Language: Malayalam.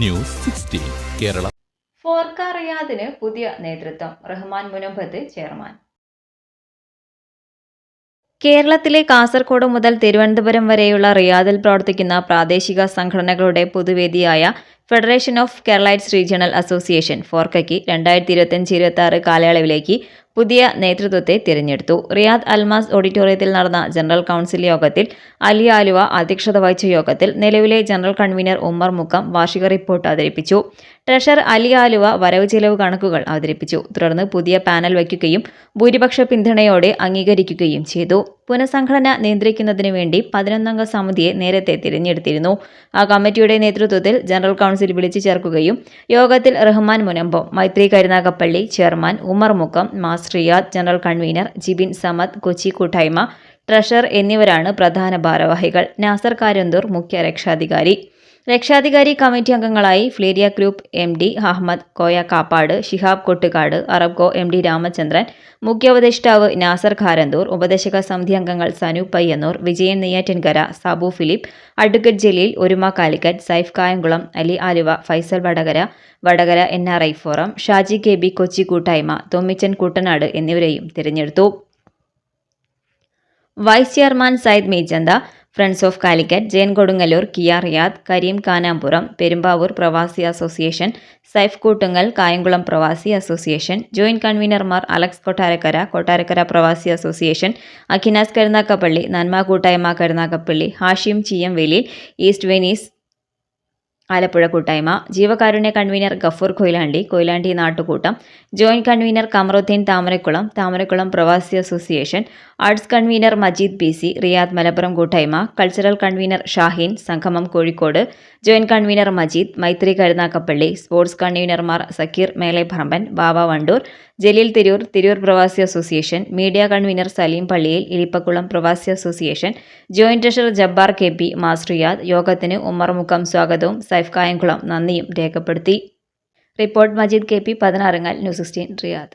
News sixteen Kerala. ഫോർക്ക റിയാദിന് പുതിയ നേതൃത്വം. റഹ്മാൻ മുനമ്പത്ത് ചെയർമാൻ. കേരളത്തിലെ കാസർഗോഡ് മുതൽ തിരുവനന്തപുരം വരെയുള്ള റിയാദിൽ പ്രവർത്തിക്കുന്ന പ്രാദേശിക സംഘടനകളുടെ പൊതുവേദിയായ federation of Keralites regional association ഫോർക്കയ്ക്ക് രണ്ടായിരത്തി ഇരുപത്തഞ്ച് ഇരുപത്തി ആറ് കാലയളവിലേക്ക് പുതിയ നേതൃത്വത്തെ തിരഞ്ഞെടുത്തു. റിയാദ് അൽമാസ് ഓഡിറ്റോറിയത്തിൽ നടന്ന ജനറൽ കൗൺസിൽ യോഗത്തിൽ അലി ആലുവ അധ്യക്ഷത വഹിച്ച യോഗത്തിൽ നിലവിലെ ജനറൽ കൺവീനർ ഉമ്മർ മുക്കം വാർഷിക റിപ്പോർട്ട് അവതരിപ്പിച്ചു. ട്രഷറർ അലി ആലുവ വരവ് ചെലവ് കണക്കുകൾ അവതരിപ്പിച്ചു. തുടർന്ന് പുതിയ പാനൽ വയ്ക്കുകയും ഭൂരിപക്ഷ പിന്തുണയോടെ അംഗീകരിക്കുകയും ചെയ്തു. പുനഃസംഘടന നിയന്ത്രിക്കുന്നതിനു വേണ്ടി പതിനൊന്നംഗ സമിതിയെ നേരത്തെ തിരഞ്ഞെടുത്തിരുന്നു. ആ കമ്മിറ്റിയുടെ നേതൃത്വത്തിൽ ജനറൽ കൗൺസിൽ വിളിച്ചു ചേർക്കുകയും യോഗത്തിൽ Rahman Munambam Maithri Karunagappally chairman Umar Mukkam mass Riyadh general convener Jibin Samad Kochi കൂട്ടായ്മ ട്രഷർ എന്നിവരാണ് പ്രധാന ഭാരവാഹികൾ. നാസർ കാരന്തൂർ മുഖ്യ രക്ഷാധികാരി. രക്ഷാധികാരി കമ്മിറ്റി അംഗങ്ങളായി Fleria group M D Ahmed Koya Kappad Shihab Kottukad Arabco M D Ramachandran മുഖ്യ ഉപദേഷ്ടാവ് നാസർ ഖാരന്തൂർ ഉപദേശക സമിതി അംഗങ്ങൾ Sanu Payyanur Vijayan Neyyattinkara Sabu Philip advocate Jaleel Oruma Calicut Saif Kayamkulam Ali Aluva Faisal Vadakara Vadakara N R I forum Shaji K B Kochi കൂട്ടായ്മ തൊമ്മിച്ചൻ കുട്ടനാട് എന്നിവരെയും തിരഞ്ഞെടുത്തു. വൈസ് ചെയർമാൻ സയ്യിദ് മീജന്ത ഫ്രണ്ട്സ് ഓഫ് കാലിക്കറ്റ് ജയൻ കൊടുങ്ങല്ലൂർ കിയ റിയാദ് കരീം കാനാമ്പുറം പെരുമ്പാവൂർ പ്രവാസി അസോസിയേഷൻ സൈഫ് കൂട്ടുങ്ങൽ കായംകുളം പ്രവാസി അസോസിയേഷൻ ജോയിന്റ് കൺവീനർമാർ അലക്സ് കൊട്ടാരക്കര കൊട്ടാരക്കര പ്രവാസി അസോസിയേഷൻ അഖിനാസ് കരുനാക്കപ്പള്ളി നന്മ കൂട്ടായ്മ കരുനാക്കപ്പള്ളി ഹാഷിം വേലി ഈസ്റ്റ് വെനീസ് ആലപ്പുഴ കൂട്ടായ്മ ജീവകാരുണ്യ കൺവീനർ ഗഫൂർ കൊയിലാണ്ടി കൊയിലാണ്ടി നാട്ടുകൂട്ടം ജോയിന്റ് കൺവീനർ കമറുദ്ദീൻ താമരക്കുളം താമരക്കുളം പ്രവാസി association arts convener Majeed P C Riyadh Malappuram കൂട്ടായ്മ cultural convener Shaheen Sangamam Kozhikode joint convener Majeed Maithri Karunagappally sports കൺവീനർമാർ Zakir മേലെ ഭ്രമ്പൻ ബാബ വണ്ടൂർ ജലീൽ തിരൂർ തിരൂർ പ്രവാസി അസോസിയേഷൻ മീഡിയ കൺവീനർ സലീം പള്ളിയിൽ ഇരിപ്പക്കുളം പ്രവാസി association joint treasurer Jabbar K P mass യോഗത്തിന് ഉമ്മർ മുക്കം സ്വാഗതവും സൈഫ് കായംകുളം നന്ദിയും രേഖപ്പെടുത്തി. റിപ്പോർട്ട് മജീദ് കെ പി പതിനാറങ്ങൽ ന്യൂസ് സിക്സ്റ്റീൻ റിയാദ്.